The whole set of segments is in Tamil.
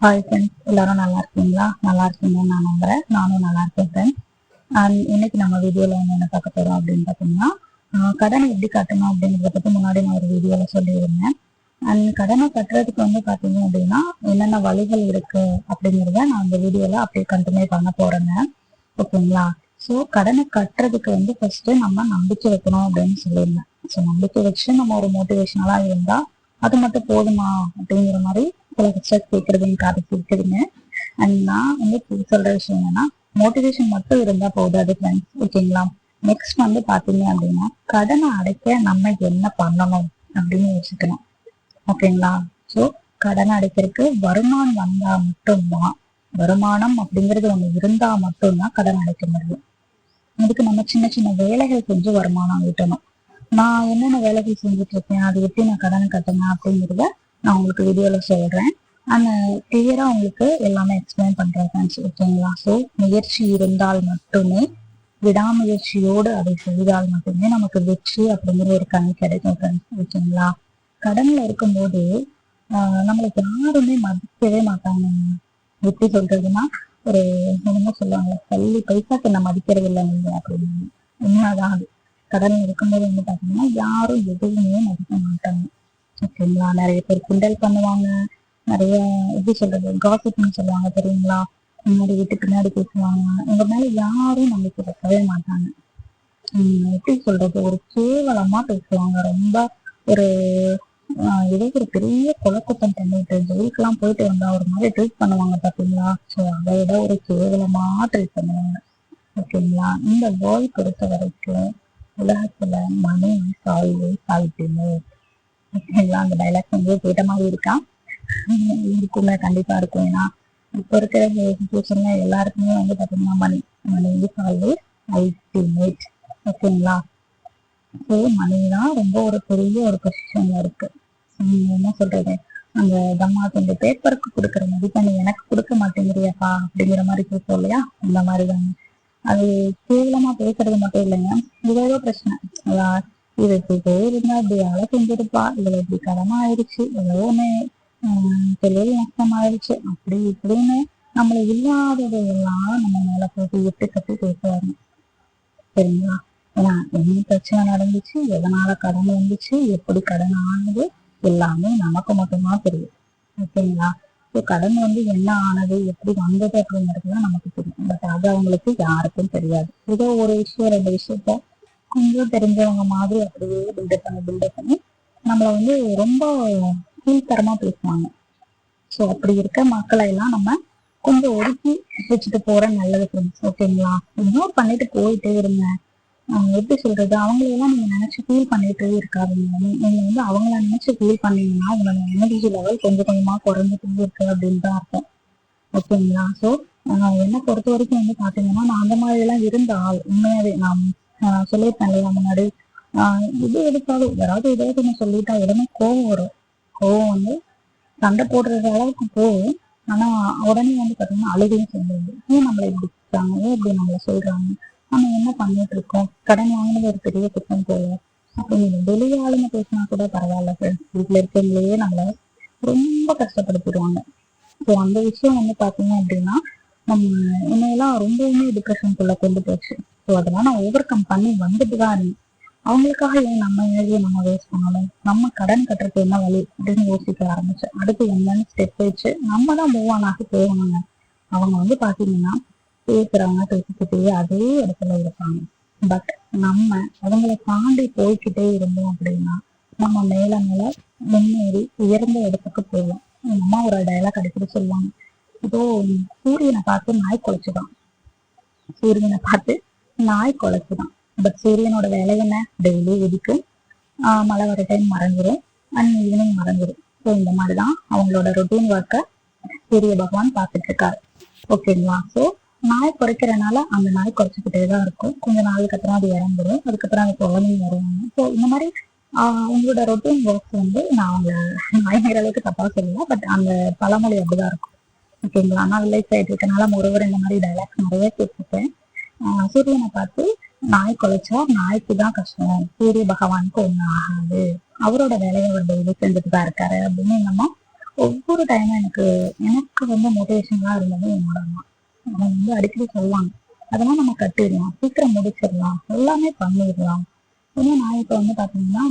ஹாய் ஃப்ரெண்ட்ஸ் எல்லாரும் நல்லா இருக்கீங்களா? நல்லா இருக்கீங்கன்னு நான் நம்புறேன். நானும் நல்லா இருக்கேன் ஃப்ரெண்ட்ஸ் அண்ட் இன்னைக்கு நம்ம வீடியோல வந்து என்ன பார்க்க போறோம் அப்படின்னு பார்த்தீங்கன்னா கடனை எப்படி கட்டணும் அப்படிங்கிறத பத்தி முன்னாடி நான் ஒரு வீடியோல சொல்லியிருந்தேன். அண்ட் கடனை கட்டுறதுக்கு வந்து பாத்தீங்க அப்படின்னா என்னென்ன வழிகள் இருக்கு அப்படிங்கிறத நான் அந்த வீடியோல அப்படியே கண்டினியூ பண்ண போறேங்க ஓகேங்களா? ஸோ கடனை கட்டுறதுக்கு வந்து ஃபர்ஸ்ட் நம்ம நம்பிக்கை வைக்கணும் அப்படின்னு சொல்லியிருந்தேன். ஸோ நம்பிக்கை வச்சு நம்ம ஒரு மோட்டிவேஷனலா இருந்தா அது மட்டும் போதுமா அப்படிங்கிற மாதிரி சில சிஸ்டர்ஸ் கேட்கறது எனக்கு அது அண்ட் நான் வந்து சொல்ற விஷயம் என்னன்னா மோட்டிவேஷன் மட்டும் இருந்தா போதாது ஃப்ரெண்ட்ஸ் ஓகேங்களா நெக்ஸ்ட் வந்து பாத்தீங்க அப்படின்னா கடனை அடைக்க நம்ம என்ன பண்ணணும் அப்படின்னு யோசிக்கணும். ஓகேங்களா ஸோ கடன் அடைக்கிறதுக்கு வருமானம் வந்தா மட்டும்தான் வருமானம் அப்படிங்கிறது ஒண்ணு இருந்தா மட்டும்தான் கடன் அடைக்க முடியும். அதுக்கு நம்ம சின்ன சின்ன வேலைகள் செஞ்சு வருமானம் ஈட்டணும். நான் என்னென்ன வேலைகள் செஞ்சுட்டு இருக்கேன் அது எப்படி நான் கடனை கட்டினேன் அப்படிங்கிறத நான் உங்களுக்கு வீடியோல சொல்றேன். அந்த கிளியரா உங்களுக்கு எல்லாமே எக்ஸ்பிளைன் பண்றேன் ஃப்ரெண்ட்ஸ் ஓகேங்களா ஸோ முயற்சி இருந்தால் மட்டுமே விடாமுயற்சியோடு அதை செய்தால் மட்டுமே நமக்கு வெற்றி அப்படிங்கிற ஒரு கண் கிடைக்கும் ஃப்ரெண்ட்ஸ் ஓகேங்களா கடனில் இருக்கும்போது ஆஹ் நம்மளுக்கு யாருமே மதிக்கவே மாட்டாங்க. எப்படி சொல்றதுன்னா ஒரு என்னமோ சொல்லுவாங்க பள்ளி பைசாக்கு என்ன மதிக்கிறது இல்லை நீங்க அப்படின்னு. உண்மைதான் அது. கடன்ல இருக்கும்போது வந்து பார்த்தீங்கன்னா யாரும் எதுவுமே மதிக்க மாட்டாங்க. ஓகேங்களா? நிறைய பேர் கிண்டல் பண்ணுவாங்க. நிறைய எப்படி சொல்றது? காசிப்னு சொல்லுவாங்க தெரியுங்களா? முன்னாடி வீட்டுக்கு பின்னாடி பேசுவாங்க. உங்க மேல யாரும் நம்பிக்கை வைக்கவே மாட்டாங்க. எப்படி சொல்றது? ஒரு கேவலமா பேசுவாங்க. ரொம்ப ஒரு ஏதோ ஒரு பெரிய குழப்பத்தம் பண்ணிட்டு ஜெயிலுக்குலாம் போயிட்டு வந்தா ஒரு மாதிரி ட்ரீட் பண்ணுவாங்க பாத்தீங்களா? ஸோ அதை விட ஒரு கேவலமா ட்ரீட் பண்ணுவாங்க. ஓகேங்களா? இந்த வேர்ல்ட் பொறுத்த வரைக்கும் உலகத்துல மனைவி சாய்வு சாய்ப்பினர் ஓகேங்களா அந்த டைலாக்ஸ் வந்து கேட்ட மாதிரி இருக்கா? உம் கண்டிப்பா இருக்கும். ஏன்னா இப்ப இருக்கிற சுச்சுவேஷன்ல எல்லாருக்குமே வந்து பாத்தீங்கன்னா money money is always ultimate ஓகேங்களா? ஸோ மணி தான் ரொம்ப ஒரு பெரிய ஒரு பொசிஷன்ல இருக்கு. என்ன சொல்றது? அந்த தம்மா இந்த பேப்பருக்கு கொடுக்குற மதிப்பெண் எனக்கு கொடுக்க மாட்டேங்கிறியாப்பா அப்படிங்கிற மாதிரி பேசுவோம் இல்லையா? அந்த மாதிரி தாங்க அது கேவலமா பேசுறது மட்டும் இல்லைங்க. இது ஏதோ பிரச்சனை. அதான் இது இருந்தா இப்படி வேலை செஞ்சிருப்பா. இதுல இப்படி கடமை ஆயிடுச்சு எவ்வளோன்னு தொழில் நஷ்டம் ஆயிடுச்சு அப்படி இப்படின்னு நம்மள இல்லாததையெல்லாம் நம்ம மேல போட்டு எட்டு கட்டி பேசுவாங்க சரிங்களா? ஏன்னா என்ன பிரச்சனை நடந்துச்சு. எதனால கடன் வந்துச்சு? எப்படி கடன் ஆனது? எல்லாமே நமக்கு மட்டும்தான் தெரியும். ஓகேங்களா? ஸோ கடன் வந்து என்ன ஆனது? எப்படி வந்தது அப்படிங்கிறதுலாம் நமக்கு தெரியும். பட் அது அவங்களுக்கு யாருக்கும் தெரியாது. ஏதோ ஒரு விஷயம் ரெண்டு விஷயத்த கொஞ்சம் தெரிஞ்சவங்க மாதிரி அப்படியே பில்டப் பண்ணி பில்டப் பண்ணி நம்மள வந்து ரொம்ப கீழ்த்தரமா பேசுவாங்க. ஸோ அப்படி இருக்க மக்களை எல்லாம் நம்ம கொஞ்சம் ஒதுக்கி வச்சுட்டு போற நல்லது ஃப்ரெண்ட்ஸ் ஓகேங்களா இக்னோர் பண்ணிட்டு போயிட்டே இருங்க. எப்படி சொல்றது? அவங்களையெல்லாம் நீங்க நினைச்சு ஃபீல் பண்ணிட்டே இருக்காதீங்க. நீங்க வந்து அவங்கள நினைச்சு ஃபீல் பண்ணீங்கன்னா உங்களோட எனர்ஜி லெவல் கொஞ்சம் கொஞ்சமா குறைஞ்சிட்டே இருக்கு அப்படின்னு தான் அர்த்தம். ஓகேங்களா ஸோ என்னை பொறுத்த வரைக்கும் வந்து பாத்தீங்கன்னா நான் அந்த மாதிரி எல்லாம் இருந்த ஆள் உண்மையாவே நான் சொல்லியிருப்பேன் இல்லையா முன்னாடி? ஆஹ் இது எதுக்காவது யாராவது ஏதாவது ஒண்ணு சொல்லிட்டா உடனே கோவம் வரும். கோவம் வந்து சண்டை போடுற அளவுக்கு போகும். ஆனா உடனே வந்து பாத்தீங்கன்னா அழுகையும் சேர்ந்துருது ஏன் நம்மளை இப்படி இருக்காங்க? ஏன் இப்படி நம்மள சொல்றாங்க? நம்ம என்ன பண்ணிட்டு இருக்கோம்? கடன் வாங்கினது ஒரு பெரிய குற்றம் போல. அப்படின்னு வெளியே ஆளுங்க பேசினா கூட பரவாயில்ல ஃப்ரெண்ட்ஸ் வீட்டுல இருக்கவங்களையே நம்மள ரொம்ப கஷ்டப்படுத்திடுவாங்க. ஸோ அந்த விஷயம் வந்து பாத்தீங்க அப்படின்னா நம்ம என்னையெல்லாம் ரொம்பவுமே டிப்ரெஷனுக்குள்ள கொண்டு போச்சு. ஸோ அதெல்லாம் நான் ஓவர் கம் பண்ணி வந்துட்டு தான் இருந்தேன் அவங்களுக்காக ஏன் நம்ம எனர்ஜியை நம்ம வேஸ்ட் பண்ணணும்? நம்ம கடன் கட்டுறதுக்கு என்ன வழி? அப்படின்னு யோசிக்க ஆரம்பிச்சேன். அடுத்து என்னன்னு ஸ்டெப் வச்சு நம்ம தான் மூவ் ஆன் ஆகி போகணுங்க. அவங்க வந்து பார்த்தீங்கன்னா பேசுறாங்க பேசிக்கிட்டே அதே இடத்துல இருப்பாங்க. பட் நம்ம அவங்கள தாண்டி போய்கிட்டே இருந்தோம் அப்படின்னா நம்ம மேல மேல முன்னேறி உயர்ந்த இடத்துக்கு போவோம். எங்க அம்மா ஒரு டயலாக் அடிக்கடி சொல்லுவாங்க. இப்போ சூரியனை பார்த்து நாய் குலைச்சுதான். சூரியனை பார்த்து நாய் குலைச்சுதான் பட் சூரியனோட வேலை என்ன? டெய்லி உதிக்கும் மழை வர டைம் மறந்துடும் அண்ட் ஈவினிங் மறந்துடும் ஸோ இந்த மாதிரி தான் அவங்களோட ரொட்டீன் ஒர்க்கை சூரிய பகவான் பார்த்துட்டு இருக்காரு ஓகேங்களா ஸோ நாய் குறைக்கிறனால அந்த நாய் குறைச்சிக்கிட்டே தான் இருக்கும். கொஞ்ச நாளுக்கு அப்புறம் அது இறந்துடும் அதுக்கப்புறம் அது குழந்தைங்க வருவாங்க. ஸோ இந்த மாதிரி உங்களோட ரொட்டீன் ஒர்க்ஸ் வந்து நான் அவங்க நாய் மேற அளவுக்கு தப்பா சொல்லல. பட் அந்த பழமொழி அப்படிதான் இருக்கும். ஓகேங்களா நான் வில்லேஜ் சைடு இருக்கனால ஒருவர் இந்த மாதிரி டைலாக்ஸ் நிறைய கேட்டிருக்கேன். சூரியனை பார்த்து நாய் குலைச்சா நாய்க்கு தான் கஷ்டம். சூரிய பகவானுக்கு ஒன்றும் ஆகாது. அவரோட வேலையை அவர் டெய்லி செஞ்சுட்டு தான் இருக்காரு. அப்படின்னு நம்ம ஒவ்வொரு டைமும் எனக்கு எனக்கு வந்து மோட்டிவேஷனாக இருந்தது என்னோட அம்மா. அவங்க வந்து அடிக்கடி சொல்லுவாங்க அதெல்லாம் நம்ம கட்டிடலாம். சீக்கிரம் முடிச்சிடலாம். எல்லாமே பண்ணிடலாம். ஏன்னா நான் இப்போ வந்து பார்த்தீங்கன்னா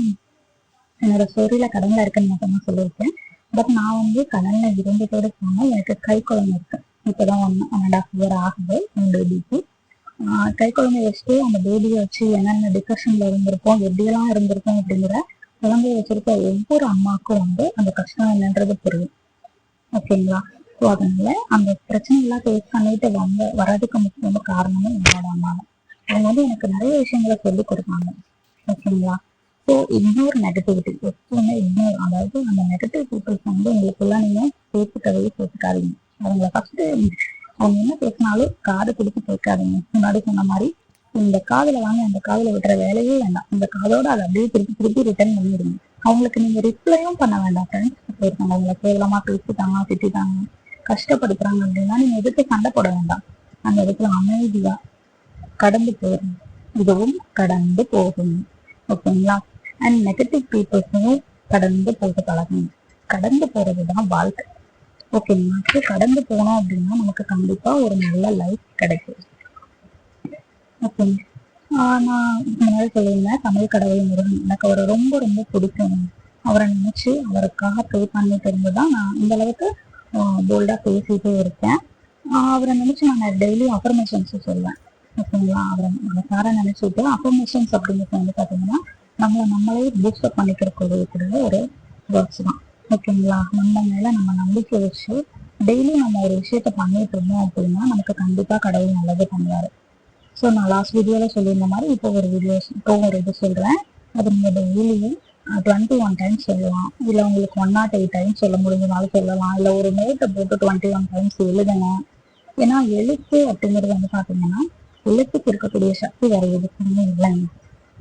என்னோட ஸ்டோரியில கடனில் இருக்குன்னு மட்டும் சொல்லியிருக்கேன். பட் நான் வந்து கடன்ல இருந்ததோட சொன்னா எனக்கு கை குழந்தை இருக்கு. இப்போதான் one one and half year ஆகுது. ரெண்டு பேபிக்கு கை குழந்தை வச்சுட்டு அந்த பேபியை வச்சு என்னென்ன டிப்ரெஷன்ல இருந்திருப்போம் எப்படியெல்லாம் இருந்திருக்கோம் அப்படிங்கிற குழந்தைய வச்சிருக்க ஒவ்வொரு அம்மாவுக்கும் வந்து அந்த கஷ்டம் என்னன்றது புரியும். ஓகேங்களா? ஸோ அதனால அந்த பிரச்சனை எல்லாம் ஃபேஸ் பண்ணிட்டு வந்து வர்றதுக்கு முக்கியமான காரணமே என்னோட அம்மா அவங்க வந்து எனக்கு நிறைய விஷயங்களை சொல்லி கொடுப்பாங்க ஓகேங்களா? ஸோ இக்னோர் நெகட்டிவிட்டி எப்பவுமே இக்னோர் அதாவது அந்த நெகட்டிவ் பீப்புள்ஸ் வந்து உங்களுக்குள்ள நீங்க சேர்த்துக்கவே சேர்த்துக்காதீங்க. அவங்கள ஃபர்ஸ்ட் அவங்க என்ன பேசினாலும் காது கொடுத்து கேட்காதீங்க. முன்னாடி சொன்ன மாதிரி இந்த காதல வாங்க அந்த காதல விடுற வேலையே வேண்டாம். இந்த காதோட அதை அப்படியே திருப்பி திருப்பி ரிட்டர்ன் பண்ணிடுங்க. அவங்களுக்கு நீங்க ரிப்ளையும் பண்ண வேண்டாம் ஃப்ரெண்ட்ஸ் இருக்காங்க அவங்கள கேவலமா பேசிட்டாங்க திட்டாங்க கஷ்டப்படுத்துறாங்க அப்படின்னா நீங்க எதுக்கு சண்டை போட வேண்டாம். அந்த இடத்துல அமைதியா கடந்து போயிடும் இதுவும் கடந்து போகும் ஓகேங்களா? அண்ட் நெகட்டிவ் பீப்புள்ஸையும் கடந்து போக பழகணும். கடந்து போறதுதான் வாழ்க்கை. ஓகேங்களா கடந்து போனோம் அப்படின்னா நமக்கு கண்டிப்பா ஒரு நல்ல லைஃப் கிடைக்கும். ஓகேங்க நான் முன்னாடி சொல்லியிருந்தேன் தமிழ் கடவுள் முருகன். எனக்கு அவரை ரொம்ப ரொம்ப பிடிக்கும். அவரை நினைச்சு அவருக்காக ப்ரே பண்ணிட்டு இருந்து தான் நான் இந்த அளவுக்கு போல்டா பேசிட்டே இருக்கேன். அவரை நினைச்சு நான் டெய்லி அஃபர்மேஷன்ஸ் சொல்லுவேன் ஓகேங்களா? அவரை மனசார நினைச்சுட்டு அஃபர்மேஷன்ஸ் அப்படிங்கிறது வந்து பாத்தீங்கன்னா நம்மளை நம்மளே பூஸ்டப் பண்ணிக்கிறக்கூடிய ஒரு வேர்ட்ஸ் தான். ஓகேங்களா? நம்ம மேல நம்ம நம்பிக்கை வச்சு டெய்லி நம்ம ஒரு விஷயத்த பண்ணிட்டு இருந்தோம் அப்படின்னா நமக்கு கண்டிப்பா கடவுள் நல்லது பண்ணுவாரு. ஸோ நான் லாஸ்ட் வீடியோல சொல்லியிருந்த மாதிரி இப்போ ஒரு வீடியோ இப்போ ஒரு இது சொல்கிறேன் அது நீங்கள் டெய்லியும் டுவெண்ட்டி ஒன் டைம்ஸ் சொல்லலாம். இல்லை உங்களுக்கு ஒன் நாட் எயிட் டைம்ஸ் சொல்ல முடிஞ்சனாலும் சொல்லலாம். இல்லை ஒரு நோட்டை போட்டு டுவெண்ட்டி ஒன் டைம்ஸ் எழுதுங்க ஏன்னா எழுத்து அப்படிங்கிறது வந்து பார்த்தீங்கன்னா எழுத்துக்கு இருக்கக்கூடிய சக்தி வேற எதுக்குமே இல்லைங்க.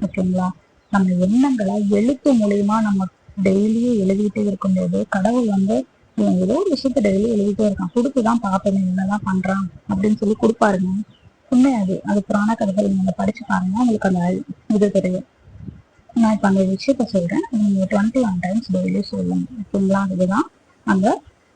ஓகேங்களா? நம்ம எண்ணங்களை எழுத்து மூலியமா நம்ம டெய்லியும் எழுதிட்டே இருக்கும்போது கடவுள் வந்து ஏதோ ஒரு விஷயத்த டெய்லி எழுதிட்டே இருக்கான். கொடுத்துதான் பார்ப்பேன் என்னதான் பண்றான் அப்படின்னு சொல்லி கொடுப்பாருங்க. உண்மை அது அது புராண கதைகள் நீங்க படிச்சு பாருங்க உங்களுக்கு அந்த இது தெரியும். நான் இப்ப அந்த விஷயத்த சொல்றேன். நீங்க டுவெண்ட்டி ஒன் டைம்ஸ் டெய்லி சொல்லுங்க. ஓகேங்களா? இதுதான் அந்த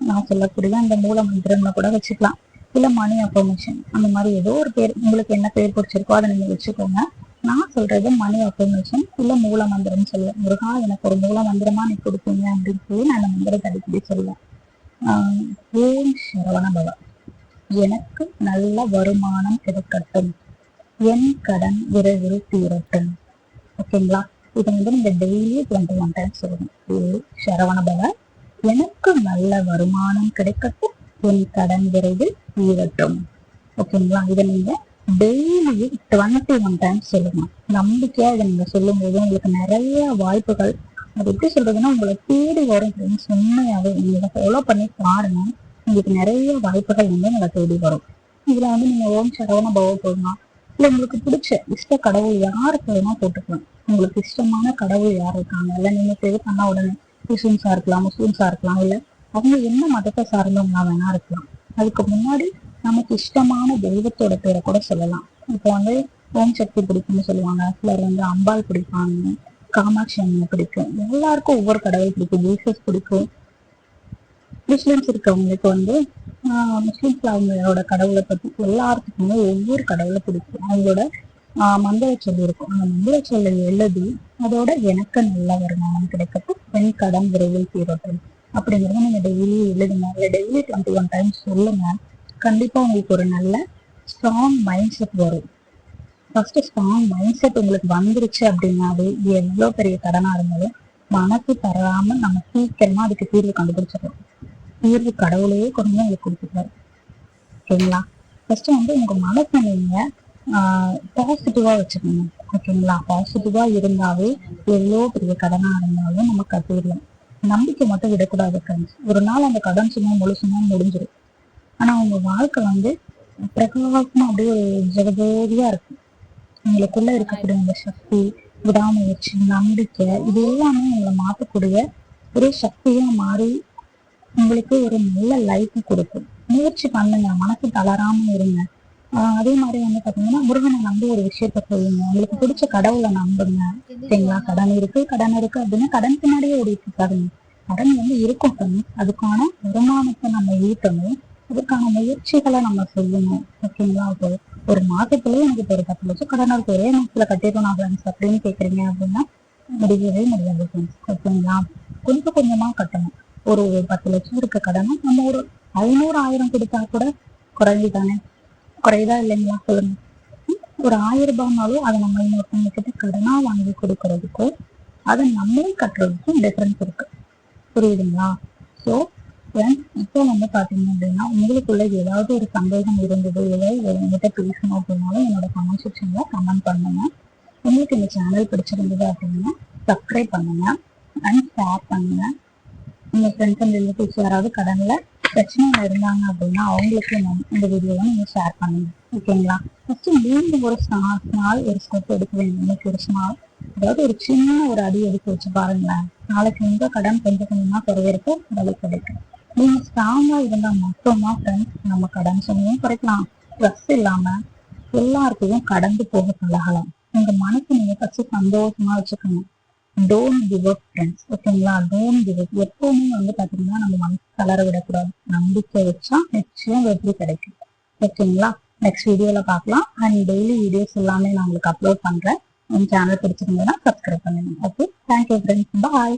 நான் சொல்லக்கூடிய அந்த மூல மந்திரம்ல கூட வச்சுக்கலாம். இல்ல மணி அஃபர்மேஷன் அந்த மாதிரி ஏதோ ஒரு பேர் உங்களுக்கு என்ன பேர் பிடிச்சிருக்கோ அதை நீங்க வச்சுக்கோங்க. நான் சொல்றது மணி அஃபர்மேஷன் இல்ல மூல மந்திரம் சொல்லுவேன். முருகா எனக்கு ஒரு மூல மந்திரமா நீ கொடுப்பீங்க அப்படின்னு சொல்லி நான் அந்த மந்திரத்தை அடிக்கடி சொல்லுவேன். ஓம் சரவண பவ. எனக்கு நல்ல வருமானம் கிடைக்கட்டும். என் கடன் விரைவில் தீரட்டும். ஓகேங்களா? இதை வந்து நீங்க டெய்லி டுவெண்ட்டி ஒன் டைம் சொல்லணும். ஓ சரவண பவ. எனக்கு நல்ல வருமானம் கிடைக்கட்டும். என் கடன் விரைவில் தீரட்டும். ஓகேங்களா? இதை நீங்க டெய்லியும் டுவெண்ட்டி ஒன் டைம்ஸ் சொல்லுங்க நம்பிக்கையா இதை நீங்க சொல்லும் போது உங்களுக்கு நிறைய வாய்ப்புகள். அது எப்படி சொல்றதுன்னா உங்களை தேடி வரும் ஃப்ரெண்ட்ஸ் உண்மையாவே. நீங்க இதை ஃபாலோ பண்ணி பாருங்க. உங்களுக்கு நிறைய வாய்ப்புகள் வந்து உங்களை தேடி வரும். இதுல வந்து நீங்க ஓம் சரவண பவ போடலாம் இல்ல உங்களுக்கு பிடிச்ச இஷ்ட கடவுள் யாருக்கு வேணா போட்டுக்கலாம். உங்களுக்கு இஷ்டமான கடவுள் யார் இருக்காங்க? இல்ல நீங்க ப்ரே பண்ண உடனே கிறிஸ்டின்ஸா இருக்கலாம் முஸ்லிம்ஸா இருக்கலாம். இல்ல அவங்க என்ன மதத்தை சார்ந்தவங்களா வேணா இருக்கலாம். அதுக்கு முன்னாடி நமக்கு இஷ்டமான தெய்வத்தோட பேரை கூட சொல்லலாம். இப்போ வந்து ஓம் சக்தி பிடிக்கும்னு சொல்லுவாங்க. சிலர் வந்து அம்பாள் பிடிப்பாங்க காமாட்சி அம்மனை பிடிக்கும். எல்லாருக்கும் ஒவ்வொரு கடவுள் பிடிக்கும். ஜீசஸ் பிடிக்கும். முஸ்லிம்ஸ் இருக்கவங்களுக்கு வந்து ஆஹ் முஸ்லிம்ஸ்ல அவங்களோட கடவுளை பத்தி எல்லாத்துக்குமே ஒவ்வொரு கடவுளை பிடிக்கும். அவங்களோட ஆஹ் மந்திர சொல்லி இருக்கும். அந்த மந்திர சொல்லை எழுதி அதோட எனக்கு நல்ல வருமானம் கிடைக்கட்டும் பெண் கடன் விரைவில் தீரட்டும். அப்படிங்கிறத நீங்க டெய்லி எழுதுங்க. இல்லை டெய்லி டுவெண்ட்டி ஒன் டைம்ஸ் சொல்லுங்க. கண்டிப்பா உங்களுக்கு ஒரு நல்ல ஸ்ட்ராங் மைண்ட் செட் வரும். ஃபர்ஸ்ட் ஸ்ட்ராங் மைண்ட் செட் உங்களுக்கு வந்துருச்சு அப்படின்னாவே எவ்வளவு பெரிய கடனா இருந்தாலும் மனசு தராம நம்ம சீக்கிரமா அதுக்கு தீர்வு கண்டுபிடிச்சிடலாம். தீர்வு கடவுளையே கொண்டு உங்களுக்கு கொடுத்துருவாரு ஓகேங்களா ஃபர்ஸ்ட் வந்து உங்க மனசை நீங்க பாசிட்டிவா வச்சுக்கணும் ஓகேங்களா? பாசிட்டிவா இருந்தாவே எவ்வளோ பெரிய கடனா இருந்தாலும் நம்ம கட்டிடலாம் நம்பிக்கை மட்டும் விடக்கூடாது ஃப்ரெண்ட்ஸ் ஒரு நாள் அந்த கடன் சும்மா முழுசுமா முடிஞ்சிடும் ஆனா உங்க வாழ்க்கை வந்து பிரகாசமா அப்படியே ஒரு ஜெகஜோதியா இருக்கும். உங்களுக்குள்ள இருக்கக்கூடிய அந்த சக்தி விடாமுயற்சி நம்பிக்கை இது எல்லாமே உங்களை மாற்றக்கூடிய ஒரு சக்தியா மாறி உங்களுக்கு ஒரு நல்ல லைஃப் கொடுக்கும். முயற்சி பண்ணுங்க மனசு தளராம இருங்க. ஆஹ் அதே மாதிரி வந்து பாத்தீங்கன்னா முருகனை நம்பி ஒரு விஷயத்த சொல்லுங்க. உங்களுக்கு பிடிச்ச கடவுளை நம்புங்க. சரிங்களா? கடன் இருக்கு கடன் இருக்கு அப்படின்னா கடன் பின்னாடியே ஓடிட்டு இருக்காதுங்க. கடன் வந்து இருக்கும் friends. அதுக்கான வருமானத்தை நம்ம ஈட்டணும். அதுக்கான முயற்சிகளை நம்ம செய்யணும் ஓகேங்களா? இப்போ ஒரு மாதத்துலயே எனக்கு இப்போ ஒரு பத்து லட்சம் கடன் இருக்கு. ஒரே மாசத்துல கட்டிடணும் நான் ஃப்ரெண்ட்ஸ் அப்படின்னு கேக்குறீங்க அப்படின்னா முடியவே முடியாது ஃப்ரெண்ட்ஸ் ஓகேங்களா? கொஞ்சம் கொஞ்சமா கட்டணும். ஒரு பத்து லட்சம் இருக்க கடனை நம்ம ஒரு ஐநூறு ஆயிரம் கொடுத்தா கூட குறைவு தானே குறையுதா இல்லைங்களா? சொல்லுங்க. ஒரு ஆயிரம் ரூபாய்னாலும் அதை நம்ம இன்னொருத்தவங்க கிட்ட கடனா வாங்கி கொடுக்கறதுக்கும் அதை நம்மளே கட்டுறதுக்கும் டிஃபரன்ஸ் இருக்கு. புரியுதுங்களா? ஸோ இப்போ வந்து பாத்தீங்க அப்படின்னா உங்களுக்குள்ள ஏதாவது ஒரு சந்தேகம் இருந்தது இல்லை என்கிட்ட பேசணும் அப்படின்னாலும் என்னோட கமெண்ட் செக்ஷன்ல கமெண்ட் பண்ணுங்க. உங்களுக்கு இந்த சேனல் பிடிச்சிருந்தது அப்படின்னா சப்ஸ்கிரைப் பண்ணுங்க அண்ட் ஷேர் பண்ணுங்க. உங்க ஃப்ரெண்ட்ஸ் அண்ட் ரிலேட்டிவ்ஸ் யாராவது கடனில் பிரச்சனையில இருந்தாங்க அப்படின்னா அவங்களுக்கு இந்த- இந்த வீடியோவை நீங்க ஷேர் பண்ணுங்க. ஓகேங்களா ஃபர்ஸ்ட் மீண்டும் ஒரு ஸ்னா- நாள் ஒரு ஸ்டெப் எடுக்க வேண்டும் இன்னைக்கு ஒரு நாள் அதாவது ஒரு சின்ன ஒரு அடி எடுத்து வச்சு பாருங்களேன். நாளைக்கு உங்க கடன் கொஞ்சம் கொஞ்சமா குறையிறப்ப வழி கிடைக்கும். நீங்க ஸ்ட்ராங்கா இருந்தா மட்டும்தான் ஃப்ரெண்ட்ஸ் நம்ம கடன் சுமையும் குறைக்கலாம். ஸ்ட்ரெஸ் இல்லாம எல்லாருக்கையும் கடந்து போக பழகலாம். உங்க மனசு நீங்க ஃபர்ஸ்ட் சந்தோஷமா வச்சுக்கணும். டோன்ட் கிவ் அப் ஃப்ரெண்ட்ஸ் ஓகேங்களா டோன்ட் கிவ் அப் எப்பவுமே வந்து பாத்தீங்கன்னா நம்ம மனசு கலர விடக்கூடாது. நம்பிக்கை வச்சா நிச்சயம் வெற்றி கிடைக்கும். ஓகேங்களா நெக்ஸ்ட் வீடியோல பார்க்கலாம் அண்ட் டெய்லி வீடியோஸ் எல்லாமே நான் உங்களுக்கு அப்லோட் பண்றேன். என் சேனல் பிடிச்சிருந்ததுன்னா சப்ஸ்கிரைப் பண்ணுங்க. Okay thank you friends bye